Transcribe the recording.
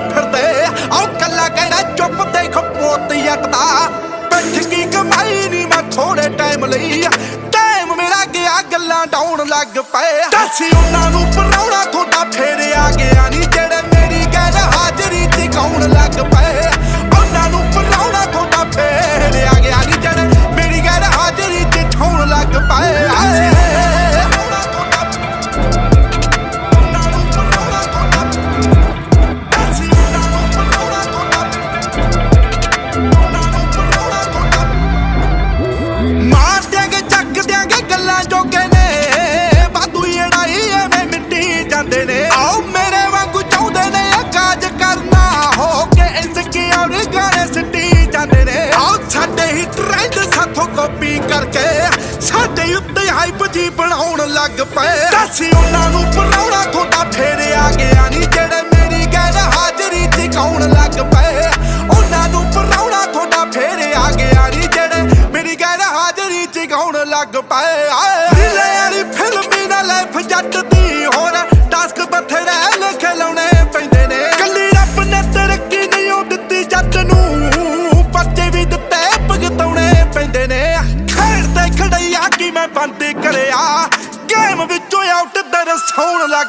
ਫਿਰਦੇ ਆਉ ਕੱਲਾ ਕਹਿਣਾ, ਚੁੱਪ ਦੇਖ ਪੋਤ ਯਕਦਾ ਬੈਠ ਕੀ ਕਮਾਈ ਨਹੀਂ ਮੈਂ ਥੋੜੇ ਟਾਈਮ ਲਈ ਟਾਈਮ ਮੇਰਾ ਗਿਆ, ਗੱਲਾਂ ਡਾਉਣ ਲੱਗ ਪਏ ਦੱਸੀ ਉਹਨਾਂ ਨੂੰ ਪਰਾਉਣਾ ਤੁਹਾਡਾ ਸਾਡੇ ਹੀ ਟ੍ਰੈਂਡ ਸਾਥੋਂ ਕਾਪੀ ਕਰਕੇ ਸਾਡੇ ਉੱਤੇ ਹਾਈਪ ਜੀ ਬਣਾਉਣ ਲੱਗ ਪਏ। ਦੱਸੀ ਉਹਨਾਂ ਨੂੰ ਬਣਾਉਣਾ ਤੁਹਾਡਾ ਫੇਰ ਆ ਗਿਆ ਨਹੀਂ ਜਿਹੜੇ ਮੇਰੀ ਗੈਰ ਹਾਜ਼ਰੀ ਤੇ ਲੱਗ ਪਏ। ਉਹਨਾਂ ਨੂੰ ਬਣਾਉਣਾ ਤੁਹਾਡਾ ਫੇਰੇ ਆ ਗਿਆ ਨਹੀਂ ਜਿਹੜੇ ਮੇਰੀ ਗੈਰ ਹਾਜ਼ਰੀ ਚ ਲੱਗ ਪਏ। ਆਏ। ਫਿਲਮੀ ਨਾ ਲਾਈਫ ਜੱਟ ਬੰਦ ਕਰਿਆ ਗੇਮ ਵਿੱਚੋਂ ਆਊਟ ਦਰਸਾਉਣ ਲੱਗ